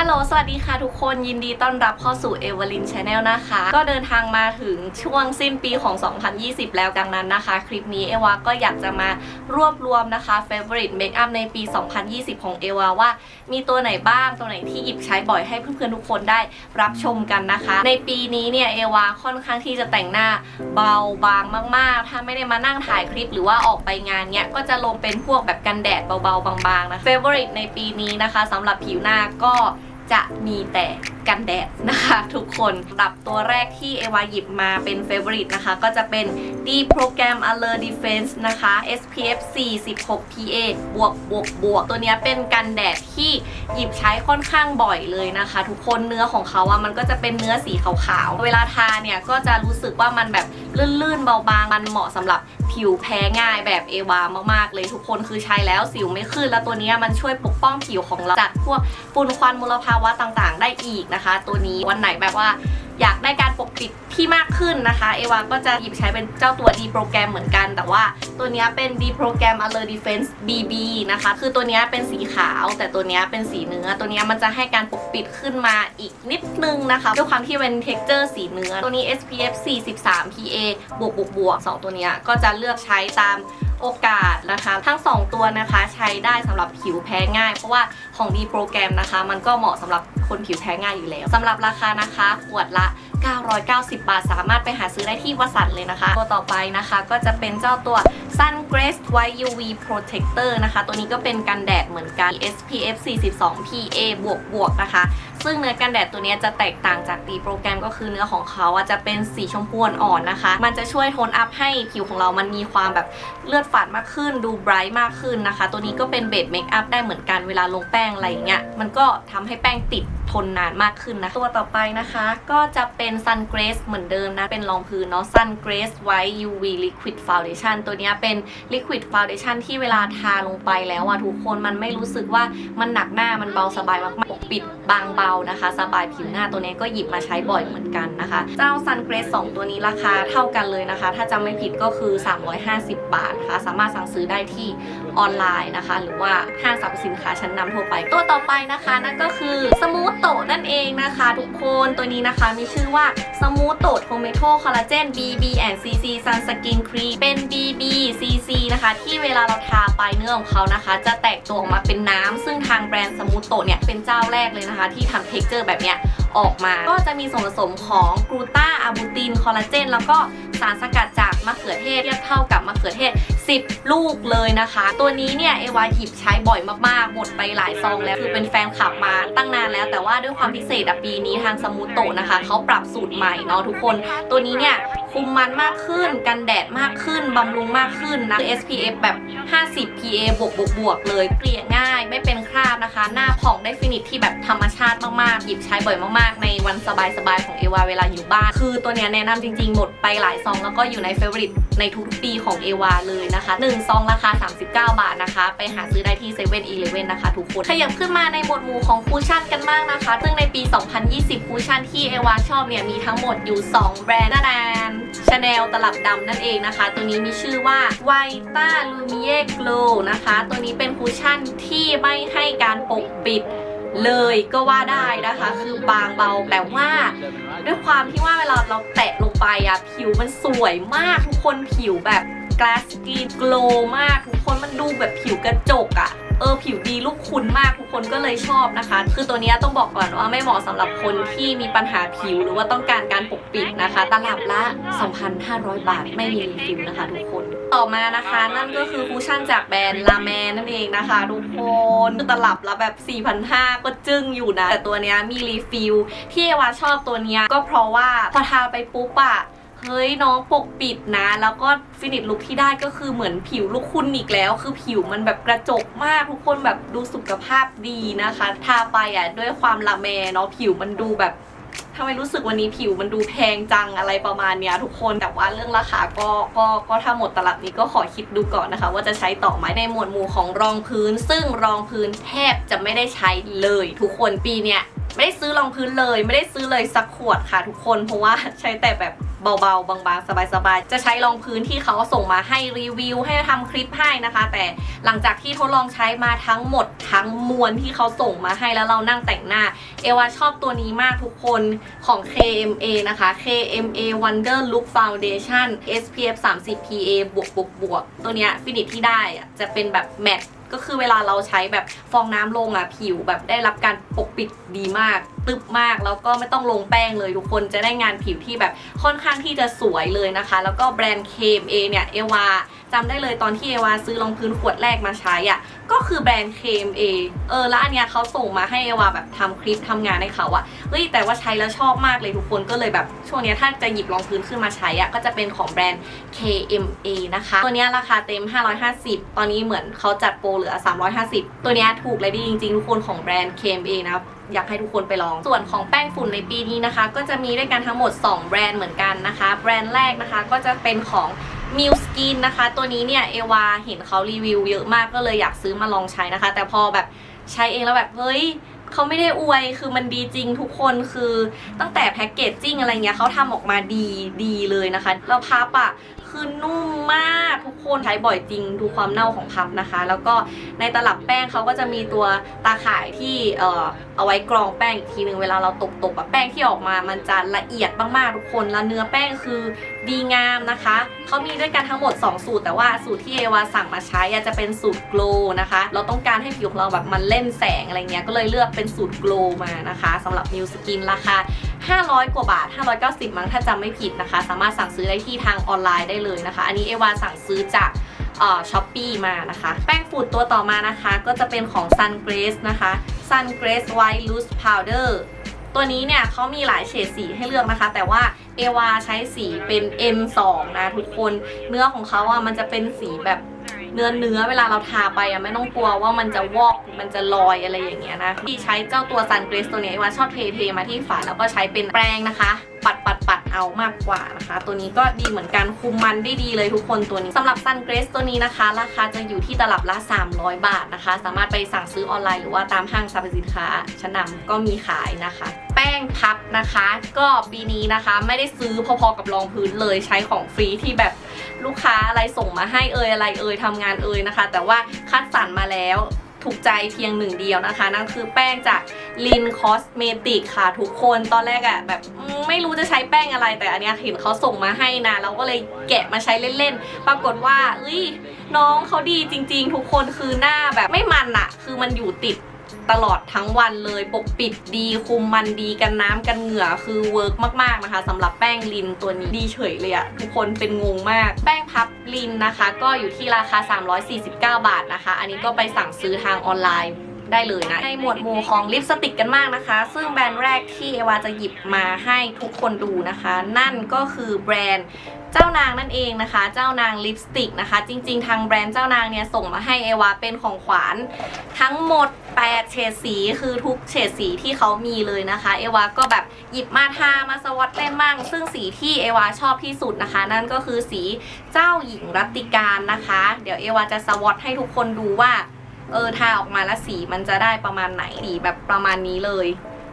ฮัลโหล สวัสดีค่ะทุกคนยินดีต้อนรับเข้าสู่เอเวอร์ลินชาแนลนะคะ ก็เดินทางมาถึงช่วงสิ้นปีของ 2020 แล้วดังนั้นนะคะ คลิปนี้เอวาก็อยากจะมารวบรวมนะคะ favorite makeup ในปี 2020 ของเอวาว่า มีตัวไหนบ้างตัวไหนที่หยิบใช้บ่อยให้เพื่อนๆทุกคนได้รับชมกันนะคะ ในปีนี้เนี่ยเอวาค่อนข้างที่จะแต่งหน้าเบาบางมากๆ ถ้าไม่ได้มานั่งถ่ายคลิปหรือว่าออกไปงานเนี่ยก็จะลงเป็นพวกแบบกันแดดเบาๆบางๆนะ favorite ในปีนี้นะคะสำหรับผิวหน้าก็ จะมีแต่กันแดดนะคะทุกคนปรับตัวแรกที่เอวาหยิบมาเป็น favorite นะคะ ก็จะเป็น D Program Alert Defense นะคะ SPF 46 PA บวกบวกบวกตัวนี้เป็นกันแดดที่หยิบใช้ค่อนข้างบ่อยเลยนะคะ ทุกคนเนื้อของเขาอะมันก็จะเป็นเนื้อสีขาวๆ เวลาทาเนี่ยก็จะรู้สึกว่ามันแบบ ลื่นๆเบาบางมันเหมาะสำหรับผิวแพ้ง่ายแบบเอวามากๆเลยทุกคนคือใช้แล้วสิวไม่ขึ้น แล้วตัวนี้มันช่วยปกป้องผิวของเราจากพวกฝุ่นควันมลภาวะต่างๆ ได้อีกนะคะ ตัวนี้วันไหนแบบว่า อยากได้การปกปิดที่มากขึ้นนะคะเอวาก็จะหยิบใช้เป็นเจ้าตัว D โปรแกรมเหมือนกัน แต่ว่าตัวนี้เป็น D โปรแกรม Alert Defense BB นะคะ คือตัวนี้เป็นสีขาว แต่ตัวนี้เป็นสีเนื้อ ตัวนี้มันจะให้การปกปิดขึ้นมาอีกนิดนึงนะคะด้วยความที่เป็น texture สีเนื้อ ตัวนี้ SPF 43 PA บวกบวกบวกสองตัวนี้ก็จะเลือกใช้ตาม โอกาสนะคะ ทั้ง 2 ตัวนะคะใช้ได้สำหรับผิวแพ้ง่าย เพราะว่าของดีโปรแกรมนะคะ มันก็เหมาะสำหรับคนผิวแพ้ง่ายอยู่แล้วสำหรับราคานะคะขวดละ 990 บาท สามารถไปหาซื้อได้ที่วสันต์เลยนะคะ ตัวต่อไปนะคะก็จะเป็นเจ้าตัว Sun Grace White UV Protector นะคะ ตัวนี้ก็เป็นกันแดดเหมือนกัน SPF 42 PA บวกบวกนะคะ ซึ่งเนื้อกันแดดตัวนี้จะแตกต่างจากตีโปรแกรมก็คือเนื้อของเขาอะจะเป็นสีชมพูอ่อนๆนะคะ มันจะช่วยโทนอัพให้ผิวของเรามันมีความแบบเลือดฝาดมากขึ้น ดูไบรท์มากขึ้นนะคะ ตัวนี้ก็เป็นเบสเมคอัพได้เหมือนกันเวลาลงแป้งอะไรอย่างเงี้ย มันก็ทำให้แป้งติด ทนนานมากขึ้นนะ ตัวต่อไปนะคะก็จะเป็น Sun Grace เหมือนเดิมนะ เป็นรองพื้นเนาะ Sun Grace White UV Liquid Foundation ตัวนี้เป็น Liquid Foundation ที่เวลาทาลงไปแล้วอะทุกคนมันไม่รู้สึกว่ามันหนักหน้ามันเบาสบายมากๆปกปิดบางเบานะคะ สบายผิวหน้าตัวนี้ก็หยิบมาใช้บ่อยเหมือนกันนะคะ เจ้า Sun Grace 2 ตัวนี้ราคาเท่ากันเลยนะคะ ถ้าจำไม่ผิดก็คือ 350 บาทนะคะ สามารถสั่งซื้อได้ที่ ออนไลน์นะคะ หรือว่าห้างสรรพสินค้าชั้นนำทั่วไป ตัวต่อไปนะคะนั่นก็คือสมูทโตนั่นเองนะคะ ทุกคนตัวนี้นะคะมีชื่อว่าสมูทโตโทเมโตคอลลาเจน BB and CC Sun Skin Cream เป็น BB CC นะคะ ที่เวลาเราทาไปเนื้อของเขานะคะ จะแตกตัวออกมาเป็นน้ำซึ่งทางแบรนด์สมูทโตเนี่ยเป็นเจ้าแรกเลยนะคะ ที่ทำเท็กเจอร์แบบเนี้ยออกมาก็จะมีส่วนผสมของกลูตาอะบูติน คอลลาเจน แล้วก็สารสกัดจากมะเขือเทศเทียบเท่ากับมะเขือเทศ 10 ลูกเลยนะคะ ตัวนี้เนี่ยเอวาหยิบใช้บ่อยมากๆ หมดไปหลายซองแล้วคือเป็นแฟนคลับมาตั้งนานแล้ว แต่ว่าด้วยความพิเศษอะปีนี้ทางสมูทโตะนะคะเขาปรับสูตรใหม่เนาะทุกคน ตัวนี้เนี่ยคุมมันมากขึ้น กันแดดมากขึ้น บำรุงมากขึ้นนะ SPF แบบ 50 PA บวกบวกบวกเลย เกลี่ยง่ายไม่เป็นคราบนะคะ หน้าผ่องได้ฟินิชที่แบบธรรมชาติมากๆ หยิบใช้บ่อยมากๆ ในวันสบายๆของเอวาเวลาอยู่บ้าน คือตัวเนี้ยแนะนำจริงๆ หมดไปหลายซองแล้วก็อยู่ในเฟเวอริต ในทุกๆปีของเอวาเลยนะคะ1ซองราคา 39 บาทนะคะ ไปหาซื้อได้ที่เซเว่นอีเลฟเว่นนะคะทุกคนขยับขึ้นมาในหมวดหมู่ของคูชั่นกันบ้างนะคะ ซึ่งในปี 2020 คูชั่นที่เอวาชอบเนี่ยมีทั้งหมดอยู่ 2 แบรนด์นั่นชาแนลตลับดำนั่นเองนะคะ ตัวนี้มีชื่อว่าไวต้าลูมิเอ g l o w นะคะ ตัวนี้เป็นคูชั่นที่ไม่ให้การปกปิดเลยก็ว่าได้นะคะ คือบางเบาแต่ว่าด้วยความที่ว่าเวลาเราแตะ อะผิวมันสวยมากทุกคนผิวแบบ glass skin glow มากทุกคนมันดูแบบผิวกระจกอะ เออผิวดีลูกคุณมากทุกคนก็เลยชอบนะคะ คือตัวนี้ต้องบอกก่อนว่าไม่เหมาะสำหรับคนที่มีปัญหาผิวหรือว่าต้องการการปกปิดนะคะ ตลับละ 2,500 บาทไม่มีรีฟิลนะคะทุกคนต่อมานะคะนั่นก็คือคูชั่นจากแบรนด์ลาแมนนั่นเองนะคะทุกคนตลับละแบบ 4,500 ก็จึ้งอยู่นะ แต่ตัวนี้มีรีฟิลที่เอวาชอบตัวนี้ก็เพราะว่าพอทาไปปุ๊บอะ เฮ้ยน้องปกปิดนะ แล้วก็ฟินิชลุคที่ได้ก็คือเหมือนผิวลูกคุณอีกแล้ว คือผิวมันแบบกระจกมากทุกคนแบบดูสุขภาพดีนะคะ ทาไปอะด้วยความละแมเนาะผิวมันดูแบบทำไมรู้สึกวันนี้ผิวมันดูแพงจังอะไรประมาณเนี้ยทุกคนแต่ว่าเรื่องราคาก็ก็ก็ถ้าหมดตลับนี้ก็ขอคิดดูก่อนนะคะ ว่าจะใช้ต่อไหมในหมวดหมู่ของรองพื้น ซึ่งรองพื้นแทบจะไม่ได้ใช้เลย ทุกคนปีเนี้ยไม่ได้ซื้อรองพื้นเลย ไม่ได้ซื้อเลยสักขวดค่ะ ทุกคนเพราะว่าใช้แต่แบบ เบาๆ บางๆ สบายๆ จะใช้รองพื้นที่เขาส่งมาให้รีวิว ให้ทำคลิปให้นะคะ แต่หลังจากที่ทดลองใช้มาทั้งหมดทั้งมวลที่เขาส่งมาให้แล้วเรานั่งแต่งหน้า เอวาชอบตัวนี้มากทุกคนของ KMA นะคะ KMA Wonder Look Foundation SPF 30 PA บวกบวกบวกตัวเนี้ยฟินิชที่ได้อะจะเป็นแบบแมตต์ ก็คือเวลาเราใช้แบบฟองน้ำลงอะผิวแบบได้รับการปกปิดดีมาก ตึบมากแล้วก็ไม่ต้องลงแป้งเลยทุกคนจะได้งานผิวที่แบบค่อนข้างที่จะสวยเลยนะคะ แล้วก็แบรนด์ KMA เนี่ยเอวา จำได้เลยตอนที่เอวาซื้อรองพื้นขวดแรกมาใช้อะก็คือแบรนด์ KMA เออแล้วอันเนี้ยเขาส่งมาให้เอวาแบบทำคลิปทำงานให้เขาอะเฮ้ยแต่ว่าใช้แล้วชอบมากเลยทุกคนก็เลยแบบช่วงเนี้ยถ้าจะหยิบรองพื้นขึ้นมาใช้อะก็จะเป็นของแบรนด์ KMA นะคะ ตัวเนี้ยราคาเต็ม 550 ตอนนี้เหมือนเขาจัดโปรเหลือ 350 ตัวเนี้ยถูกเลยดีจริงๆทุกคนของแบรนด์ KMA นะครับอยากให้ทุกคนไปลอง ส่วนของแป้งฝุ่นในปีนี้นะคะ ก็จะมีด้วยกันทั้งหมด 2 แบรนด์เหมือนกันนะคะ แบรนด์แรกนะคะก็จะเป็นของ มิวสกินนะคะ ตัวนี้เนี่ยเอวาเห็นเขารีวิวเยอะมากก็เลยอยากซื้อมาลองใช้นะคะ แต่พอแบบใช้เองแล้วแบบเฮ้ยเขาไม่ได้อวยคือมันดีจริงทุกคนคือตั้งแต่แพ็กเกจจิ้งอะไรเงี้ยเขาทำออกมาดีดีเลยนะคะ แล้วพับอะคือนุ่มมากทุกคนใช้บ่อยจริงดูความเน่าของพับนะคะ แล้วก็ในตลับแป้งเขาก็จะมีตัวตาข่ายที่เอ่อเอาไว้กรองแป้งอีกทีหนึ่งเวลาเราตบตบๆอะแป้งที่ออกมามันจะละเอียดมากๆทุกคนแล้วเนื้อแป้งคือดีงามนะคะเขามีด้วยกันทั้งหมด 2 สูตร แต่ว่าสูตรที่เอวาสั่งมาใช้อะจะเป็นสูตรโกลนะคะ เราต้องการให้ผิวของเราแบบมันเล่นแสงอะไรเงี้ยก็เลยเลือกเป็นสูตรโกลมานะคะสำหรับมิวสกินราคา 500 กว่าบาท 590 มั้งถ้าจำไม่ผิดนะคะ สามารถสั่งซื้อได้ที่ทางออนไลน์ได้เลยนะคะ อันนี้เอวาสั่งซื้อจากช้อปปี้มานะคะ แป้งฝุ่นตัวต่อมานะคะ ก็จะเป็นของ Sun Grace นะคะ Sun Grace White Loose Powder ตัวนี้เนี่ยเขามีหลายเฉดสีให้เลือกนะคะ แต่ว่าเอวาใช้สีเป็น M2 นะทุกคน เนื้อของเขาอะมันจะเป็นสีแบบ เนื้อเนื้อเวลาเราทาไปอะไม่ต้องกลัวว่ามันจะวอกมันจะลอยอะไรอย่างเงี้ยนะที่ใช้เจ้าตัว Sun Grace ตัวเนี้ยเอวาชอบเทเทมาที่ฝาแล้วก็ใช้เป็นแปรงนะคะ ปัดปัดปัดเอามากกว่านะคะ ตัวนี้ก็ดีเหมือนกันคุมมันได้ดีเลยทุกคนตัวนี้สำหรับ Sun Grace ตัวนี้นะคะ ราคาจะอยู่ที่ตลับละ 300 บาทนะคะ สามารถไปสั่งซื้อออนไลน์หรือว่าตามห้างสรรพสินค้าชั้นนำก็มีขายนะคะ แป้งพับนะคะ ก็ปีนี้นะคะ ไม่ได้ซื้อพอๆกับรองพื้นเลยใช้ของฟรีที่แบบ ลูกค้าอะไรส่งมาให้เอ่ยอะไรเอ่ยทำงานเอ่ยนะคะ แต่ว่าคัดสรรมาแล้วถูกใจเพียงหนึ่งเดียวนะคะ นั่นคือแป้งจากลินคอสเมติกค่ะทุกคนตอนแรกอะแบบไม่รู้จะใช้แป้งอะไร แต่อันนี้เห็นเขาส่งมาให้นะเราก็เลยแกะมาใช้เล่นๆ ปรากฏว่าเอ้ยน้องเขาดีจริง ๆ ทุกคนคือหน้าแบบไม่มันอะคือมันอยู่ติด ตลอดทั้งวันเลยปกปิดดีคุมมันดีกันน้ำกันเหงื่อคือเวิร์กมากๆนะคะสำหรับแป้งลินตัวนี้ดีเฉยเลยอะทุกคนเป็นงงมาก แป้งพับลินนะคะ ก็อยู่ที่ราคา 349 บาทนะคะ อันนี้ก็ไปสั่งซื้อทางออนไลน์ได้เลยนะในหมวดหมู่ของลิปสติกกันมากนะคะ ซึ่งแบรนด์แรกที่เอวาจะหยิบมาให้ทุกคนดูนะคะ นั่นก็คือแบรนด์เจ้านางนั่นเองนะคะ เจ้านางลิปสติกนะคะ จริง ๆ ทางแบรนด์เจ้านางเนี่ยส่งมาให้เอวาเป็นของขวัญทั้งหมด 8 เฉดสีคือทุกเฉดสีที่เขามีเลยนะคะ เอวาก็แบบหยิบมาทามาสวอตเล่นมั่ง ซึ่งสีที่เอวาชอบที่สุดนะคะ นั่นก็คือสีเจ้าหญิงรัตติการนะคะ เดี๋ยวเอวาจะสวอตให้ทุกคนดูว่าเออทาออกมาแล้วสีมันจะได้ประมาณไหนสีแบบประมาณนี้เลย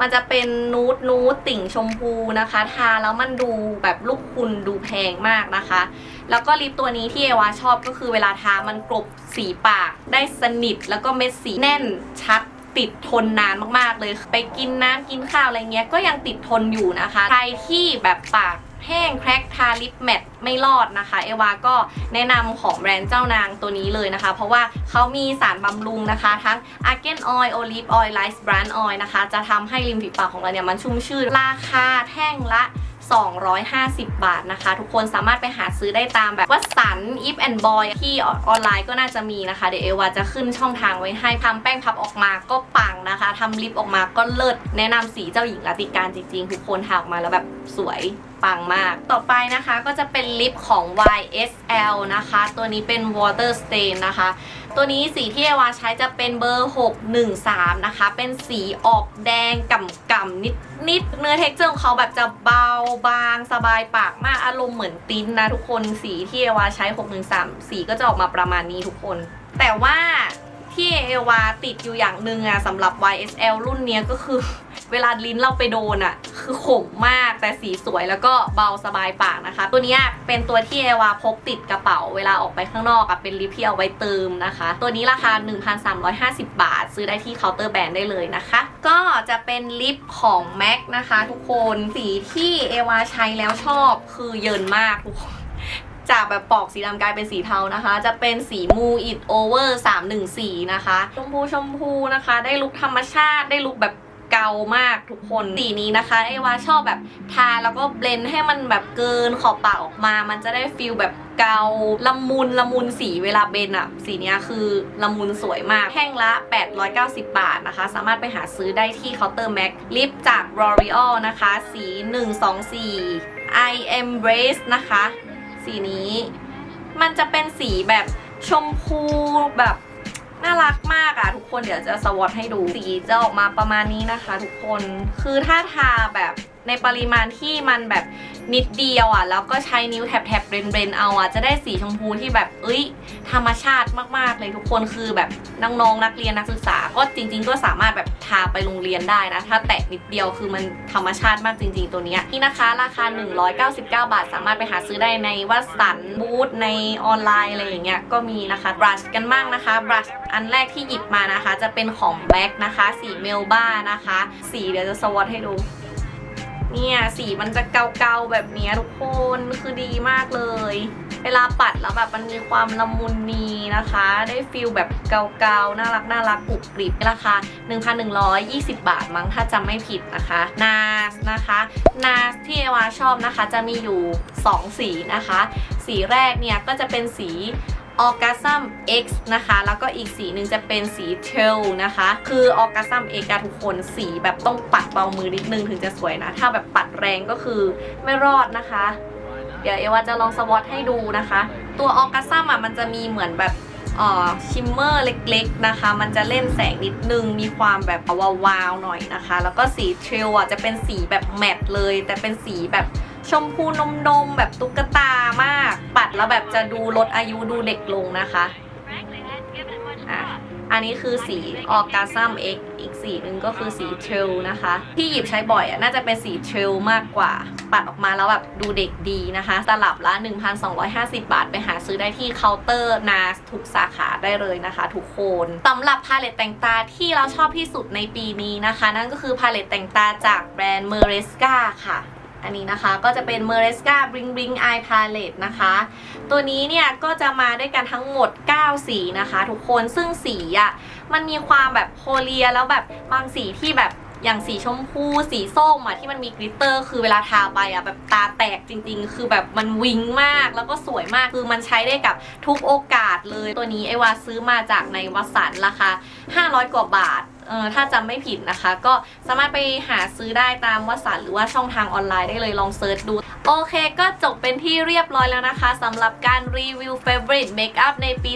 มันจะเป็นนูดนูดติ่งชมพูนะคะ ทาแล้วมันดูแบบลูกคุณดูแพงมากนะคะ แล้วก็ลิปตัวนี้ที่เอวาชอบก็คือเวลาทามันกลบสีปากได้สนิทแล้วก็เม็ดสีแน่นชัดติดทนนานมากๆเลย ไปกินน้ำกินข้าวอะไรเงี้ยก็ยังติดทนอยู่นะคะ ใครที่แบบปาก แห้งแครกทาลิปแมทไม่รอดนะคะ เอวาก็แนะนำของแบรนด์เจ้านางตัวนี้เลยนะคะ เพราะว่าเขามีสารบำรุงนะคะ ทั้ง Argan Oil Olive Oil Rice Bran Oil นออยล์นะคะ จะทำให้ริมฝีปากของเราเนี่ยมันชุ่มชื่นราคาแท่งละ250 บาทนะคะ ทุกคนสามารถไปหาซื้อได้ตามแบบวัสันอีฟแอนด์บอยที่ออนไลน์ก็น่าจะมีนะคะ เดี๋ยวเอวาจะขึ้นช่องทางไว้ให้ทำแป้งพับออกมาก็ปังนะคะทำลิปออกมาก็เลิศแนะนำสีเจ้าหญิงรัติการจริงๆ ทุกคนทาออกมาแล้วแบบสวย ปังมาก ต่อไปนะคะก็จะเป็นลิปของ YSL นะคะ ตัวนี้เป็น Water Stain นะคะ ตัวนี้สีที่เอวาใช้จะเป็นเบอร์ 613 นะคะ เป็นสีออกแดงก่ำก่ำๆนิดนิดเนื้อเท็กเจอร์ของเขาแบบจะเบาบางสบายปากมากอารมณ์เหมือนติ้นนะทุกคนสีที่เอวาใช้ 613 สีก็จะออกมาประมาณนี้ทุกคน แต่ว่าที่เอวาติดอยู่อย่างหนึ่งอะสำหรับ YSL รุ่นนี้ก็คือ เวลาลิ้นเราไปโดนอะคือขมมากแต่สีสวยแล้วก็เบาสบายปากนะคะ ตัวนี้เป็นตัวที่เอวาพกติดกระเป๋า เวลาออกไปข้างนอกอะเป็นลิปที่เอาไว้เติมนะคะ ตัวนี้ราคา 1,350 บาท ซื้อได้ที่เคาน์เตอร์แบรนด์ได้เลยนะคะ ก็จะเป็นลิปของ MAC นะคะ ทุกคนสีที่เอวาใช้แล้วชอบคือเยินมากทุกคนจากแบบปอกสีดำกลายเป็นสีเทานะคะ จะเป็นสีมูอิดโอเวอร์314 นะคะ ชมพูชมพูนะคะ ได้ลุคธรรมชาติได้ลุคแบบ กามากทุกคนสีนี้นะคะไอวาชอบแบบทาแล้วก็เบลนให้มันแบบเกินขอบปากออกมา มันจะได้ฟิลแบบเกาละมุนละมุนสีเวลาเบนอะสีนี้คือละมุนสวยมากแท่งละ 890 บาทนะคะ สามารถไปหาซื้อได้ที่เคาน์เตอร์แม็กลิปจาก L'Oreal นะคะ สี 124 I Embrace นะคะ สีนี้ มันจะเป็นสีแบบชมพูแบบ น่ารักมากอะทุกคนเดี๋ยวจะสวอตให้ดูสีจะออกมาประมาณนี้นะคะ ทุกคนคือถ้าทาแบบ ในปริมาณที่มันแบบนิดเดียวอะแล้วก็ใช้นิ้วแถบๆเบรนๆเอาอะจะได้สีชมพูที่แบบเอ้ย ธรรมชาติมากๆเลยทุกคนคือแบบน้องๆนักเรียนนักศึกษา ก็จริง ๆ ก็สามารถแบบทาไปโรงเรียนได้นะ ถ้าแตะนิดเดียวคือมันธรรมชาติมากจริง ๆ ตัวนี้ยนี่นะคะ ราคา 199 บาท สามารถไปหาซื้อได้ในวัสันบูธในออนไลน์อะไรอย่างเงี้ยก็มีนะคะบรัชกันบ้างนะคะบรัชอันแรกที่หยิบมานะคะ จะเป็นของแบ็กนะคะ สีเมลบ้านะคะ สีเดี๋ยวจะสวอตให้ดู เนี่ยสีมันจะเกาๆแบบนี้ทุกคนคือดีมากเลย เวลาปัดแล้วแบบมันมีความละมุนนีนะคะ ได้ฟิลแบบเกาๆน่ารักน่ารักกรุบกริบราคา 1,120 บาทมั้งถ้าจำไม่ผิดนะคะนาสนะคะนาสที่เอวาชอบนะคะจะมีอยู่ 2 สีนะคะ สีแรกเนี่ยก็จะเป็นสี ออ g a ซัม X นะคะ แล้วก็อีกสีหนึ่งจะเป็นสีเทลนะคะ คือออ g a ซัม X อะทุกคนสีแบบต้องปัดเบามือนิดนึงถึงจะสวยนะ ถ้าแบบปัดแรงก็คือไม่รอดนะคะ เดี๋ยวเอวาจะลองสวอตให้ดูนะคะ ตัวออ g a ซัมอะมันจะมีเหมือนแบบอ่อชิมเมอร์เล็กๆนะคะ มันจะเล่นแสงนิดนึง มีความแบบวาวๆหน่อยนะคะ แล้วก็สีเทรลอะจะเป็นสีแบบแมตต์เลย แต่เป็นสีแบบ ชมพูนมนมแบบตุ๊กตามาก ปัดแล้วแบบจะดูลดอายุดูเด็กลงนะคะอะอันนี้คือสีออกกาซัม X อีกสีหนึ่งก็คือสีเทรลนะคะ ที่หยิบใช้บ่อยอะน่าจะเป็นสีเทรลมากกว่า ปัดออกมาแล้วแบบดูเด็กดีนะคะ ตลับละ 1,250 บาท ไปหาซื้อได้ที่เคาน์เตอร์นาสทุกสาขาได้เลยนะคะทุกคนสำหรับพาเลตแต่งตาที่เราชอบที่สุดในปีนี้นะคะ นั่นก็คือพาเลตแต่งตาจากแบรนด์เมเรสกาค่ะ อันนี้นะคะก็จะเป็น m e r e s c a Bling Bling Eye Palette นะคะ ตัวนี้เนี่ยก็จะมาด้วยกันทั้งหมด 9 สีนะคะ ทุกคนซึ่งสีอะ่ะมันมีความแบบโคเรียแล้วแบบบางสีที่แบบอย่างสีชมพูสีส้มอะที่มันมีกลิตเตอร์คือเวลาทาไปอะแบบตาแตกจริง ๆ คือแบบมันวิงมากแล้วก็สวยมากคือมันใช้ได้กับทุกโอกาสเลย ตัวนี้ไอวาซื้อมาจากในวัสันราคา500 กว่าบาท เออถ้าจำไม่ผิดนะคะ ก็สามารถไปหาซื้อได้ตามวสันหรือว่าช่องทางออนไลน์ได้เลยลองเซิร์ชดู โอเคก็จบเป็นที่เรียบร้อยแล้วนะคะสำหรับการรีวิว Favorite Makeup ในปี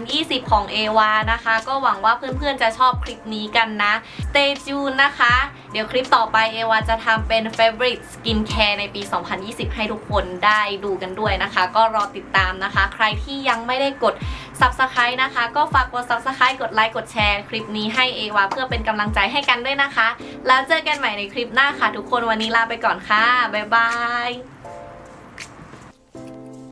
2020 ของ a w a นะคะ ก็หวังว่าเพื่อนๆจะชอบคลิปนี้กันนะ Stay tuned นะคะ เดี๋ยวคลิปต่อไป a w a จะทำเป็น Favorite Skincare ในปี 2020 ให้ทุกคนได้ดูกันด้วยนะคะ ก็รอติดตามนะคะ ใครที่ยังไม่ได้กด Subscribe นะคะ ก็ฝากกด Subscribe กดไลค์กดแชร์คลิปนี้ให้เอวาเพื่อเป็นกำลังใจให้กันด้วยนะคะ แล้วเจอกันใหม่ในคลิปหน้าค่ะ ทุกคนวันนี้ลาไปก่อนค่ะบ๊ายบาย